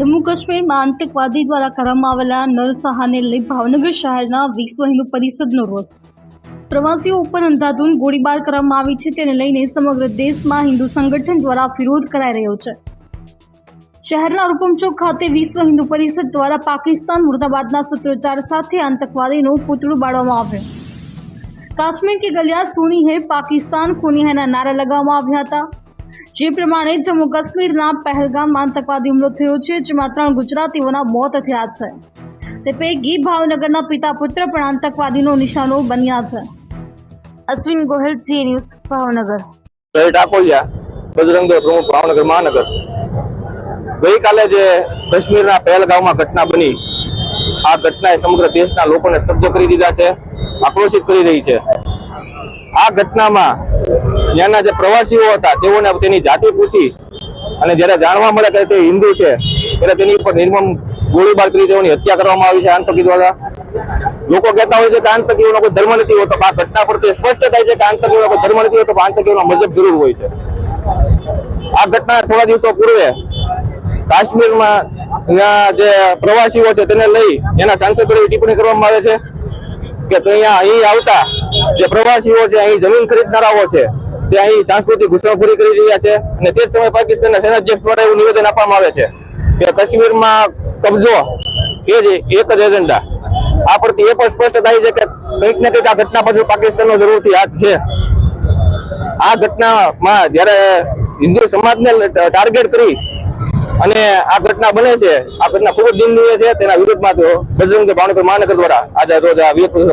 જમ્મુ કાશ્મીરમાં આતંકવાદી દ્વારા કરવામાં આવેલા નરસહાને લઈ ભાવનગર શહેરના વિશ્વ હિન્દુ પરિષદનો રોષ. પ્રવાસીઓ ઉપર અંધાધૂન ગોળીબાર કરવામાં આવી છે, તેને લઈને સમગ્ર દેશમાં હિન્દુ સંગઠન દ્વારા વિરોધ કરાઈ રહ્યો છે. શહેરના રૂપમચોક ખાતે વિશ્વ હિન્દુ પરિષદ દ્વારા પાકિસ્તાન મુર્દાબાદના સૂત્રોચ્ચાર સાથે આતંકવાદીનું પૂતળું બાળવામાં આવ્યું. કાશ્મીર કે ગલિયા સુની હે પાકિસ્તાન, ખૂની હેના નારા લગાવવામાં આવ્યા હતા. જે પ્રમાણે જમ્મુ કાશ્મીરના પહેલગામમાં આતંકવાદી હુમલો થયો છે, જેમાં ત્રણ ગુજરાતીઓના મોત થયા છે. તે પૈકી ભાવનગરના પિતા પુત્ર પણ આતંકવાદીનો નિશાનો બન્યા છે. અશ્વિન ગોહિલ, જી ન્યૂઝ, ભાવનગર. બજરંગ પ્રમુખ, ભાવનગર મહાનગર. ગઈકાલે જે કાશ્મીરના પહેલગામમાં ઘટના બની, આ ઘટનાએ સમગ્ર દેશના લોકોને સ્તબ્ધ કરી દીધા છે, આક્રોશિત કરી રહી છે. આ ઘટનામાં ત્યાંના જે પ્રવાસીઓ હતા, તેઓને તેની જાતિ પૂછી અને જ્યારે જાણવા મળે કે તે હિન્દુ છે, ત્યારે તેની ઉપર નિર્મમ ગોળીબાર કરી તેઓની હત્યા કરવામાં આવી છે, આતંકી દ્વારા. લોકો કહેતા હોય છે કે આતંકીઓનો કોઈ ધર્મ નથી હોતો, આ ઘટના પર તે સ્પષ્ટ થાય છે કે આતંકીઓનો કોઈ ધર્મ નથી હોતો આતંકીઓનો મજહબ જરૂર હોય છે. આ ઘટના થોડા દિવસો પૂર્વે કાશ્મીરમાં જે પ્રવાસીઓ છે, તેને લઈ એના સાંસદોએ ટિપ્પણી કરવામાં આવે છે કે અહીંયા અહીં આવતા જે પ્રવાસીઓ છે, અહીં જમીન ખરીદનારાઓ છે, તે અહીં સાંસ્કૃતિક ઘૂસણખોરી કરી રહ્યા છે અને તે જ સમયે પાકિસ્તાનના સેનાધ્યક્ષ દ્વારા એવું નિવેદન આપવામાં આવે છે કે કાશ્મીરમાં કબજો એ જ એક જ એજન્ડા. આ પરથી એ પણ સ્પષ્ટ થાય છે કે કંઈક ને કંઈક આ ઘટના પાછળ પાકિસ્તાનનો જરૂરથી હાથ છે. આ ઘટનામાં જ્યારે હિન્દુ સમાજને ટાર્ગેટ કરી અને આ ઘટના બને છે, આ ઘટના ખૂબ જ નિંદનીય છે, તેના વિરોધમાં તો બજરંગ ભાવનગર મહાનગર દ્વારા આજે રોજ આ વિરોધ